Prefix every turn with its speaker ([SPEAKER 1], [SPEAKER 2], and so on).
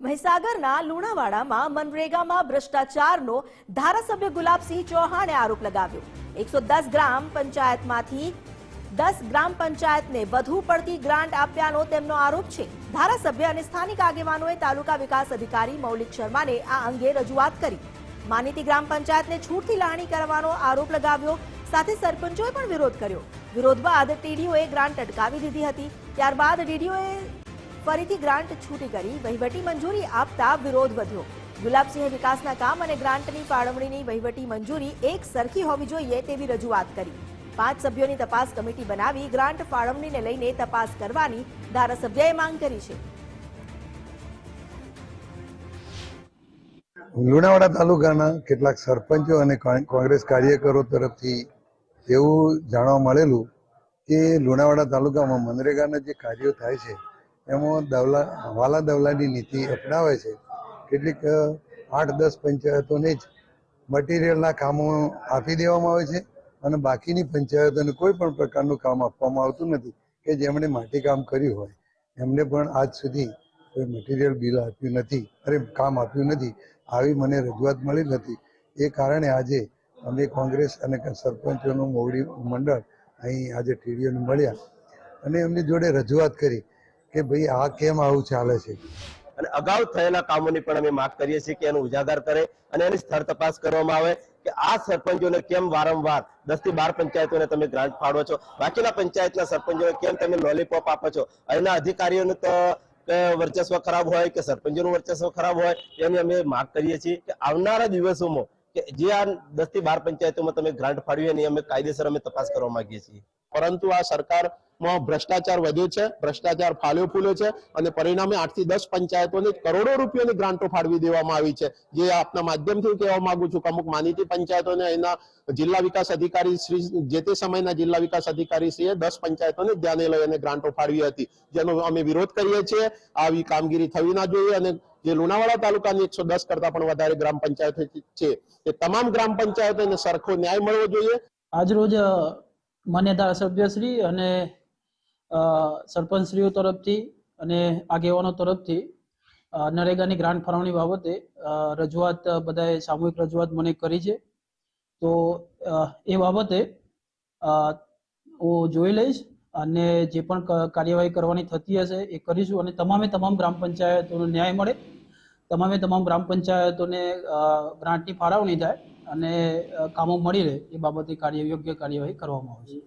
[SPEAKER 1] મહીસાગરના લુણાવાડામાં મનરેગામાં ભ્રષ્ટાચારનો ધારાસભ્ય ગુલાબસિંહ ચૌહાણે આરોપ લગાવ્યો. એકસો ગ્રામ પંચાયતમાંથી દસ ગ્રામ પંચાયતને વધુ પડતી ગ્રાન્ટ આપ્યાનો તેમનો આરોપ છે. ધારાસભ્ય અને સ્થાનિક આગેવાનોએ તાલુકા વિકાસ અધિકારી મૌલિક શર્માને આ અંગે રજૂઆત કરી. માનીતી ગ્રામ પંચાયતને છૂટથી લાણી કરવાનો આરોપ લગાવ્યો, સાથે સરપંચોએ પણ વિરોધ કર્યો. વિરોધ બાદ ટીડીઓએ ગ્રાન્ટ અટકાવી દીધી હતી. ત્યારબાદ ડીડીઓએ ફરીથી ગ્રાન્ટ છૂટી કરી. વહીવટી મંજૂરી આપતા વિરોધ વધ્યો. ગુલાબસિંહે વિકાસના કામ અને ગ્રાન્ટની ફાળવણીની વહીવટી મંજૂરી એક સરખી હોવી જોઈએ તેવી રજૂઆત કરી. પાંચ સભ્યોની તપાસ કમિટી બનાવી ગ્રાન્ટ ફાળવણીને લઈને તપાસ કરવાની ધારાસભ્યએ માંગ કરી છે.
[SPEAKER 2] લુણાવાડા તાલુકાના કેટલાક સરપંચો અને કોંગ્રેસ કાર્યકરો તરફથી એવું જાણવા મળેલું કે લુણાવાડા તાલુકામાં મનરેગાના જે કાર્યો થાય છે એમાં દવલા હવાલા દવલાની નીતિ અપનાવે છે. કેટલીક આઠ, દસ પંચાયતોને જ મટીરિયલના કામો આપી દેવામાં આવે છે અને બાકીની પંચાયતોને કોઈ પણ પ્રકારનું કામ આપવામાં આવતું નથી કે જેમણે માટી કામ કર્યું હોય. એમને પણ આજ સુધી કોઈ મટીરિયલ બિલ આપ્યું નથી અરે કામ આપ્યું નથી. આવી મને રજૂઆત મળી નથી. એ કારણે આજે અમે કોંગ્રેસ અને સરપંચોનું મોવડી મંડળ અહીં આજે ટીડીઓને મળ્યા અને એમની જોડે રજૂઆત કરી. કે ભાઈ, આ કેમ આવું ચાલે છે?
[SPEAKER 3] અને અગાઉ થયેલા કામોની પણ અમે માફ કરીએ છીએ કે એનો ઉજાગર કરે અને એની સ્થળ તપાસ કરવામાં આવે કે આ સરપંચોને કેમ વારંવાર દસથી બાર પંચાયતોને તમે ગ્રાન્ટ ફાળવો છો? બાકીના પંચાયતના સરપંચોને કેમ તમે લોલીપોપ આપો છો? એના અધિકારીઓને તો વર્ચસ્વ ખરાબ હોય કે સરપંચોનું વર્ચસ્વ ખરાબ હોય એની અમે માફ કરીએ છીએ કે આવનારા દિવસોમાં કે જે આ દસથી બાર પંચાયતોમાં તમે ગ્રાન્ટ ફાળવી એની અમે કાયદેસર અમે તપાસ કરવા માંગીએ છીએ.
[SPEAKER 4] પરંતુ આ સરકારમાં ભ્રષ્ટાચાર વધ્યો છે ભ્રષ્ટાચાર ફાલ્યો ફૂલ્યો છે અને પરિણામે આઠથી દસ પંચાયતોને કરોડો રૂપિયાની ગ્રાન્ટો ફાળવી દેવામાં આવી છે. જે આપના માધ્યમથી કહેવા માંગુ છું કે અમુક માનીતી પંચાયતોને એના જિલ્લા વિકાસ અધિકારી શ્રી જે તે સમયના જિલ્લા વિકાસ અધિકારી શ્રીએ દસ પંચાયતોને ધ્યાને લઈ અને ગ્રાન્ટો ફાળવી હતી. જેનો અમે વિરોધ કરીએ છીએ. આવી કામગીરી થવી ના જોઈએ અને જે લુણાવાડા તાલુકાની એકસો દસ કરતા પણ વધારે ગ્રામ પંચાયત છે. એ તમામ ગ્રામ પંચાયતોને સરખો ન્યાય મળવો જોઈએ.
[SPEAKER 5] આજરોજ અ, માન્ય સભ્યશ્રી અને સરપંચશ્રીઓ તરફથી અને આગેવાનો તરફથી નરેગાની ગ્રાન્ટ ફાળવણી બાબતે રજૂઆત બધાએ સામૂહિક રજૂઆત મને કરી છે. તો એ બાબતે હું જોઈ લઈશ અને જે પણ કાર્યવાહી કરવાની થતી હશે એ કરીશું અને તમામે તમામ ગ્રામ પંચાયતોનો ન્યાય મળે. તમામે તમામ ગ્રામ પંચાયતોને ગ્રાન્ટની ફાળવણી થાય. અને કામો મળી રહે એ બાબતે કાર્ય યોગ્ય કાર્યવાહી કરવામાં આવશે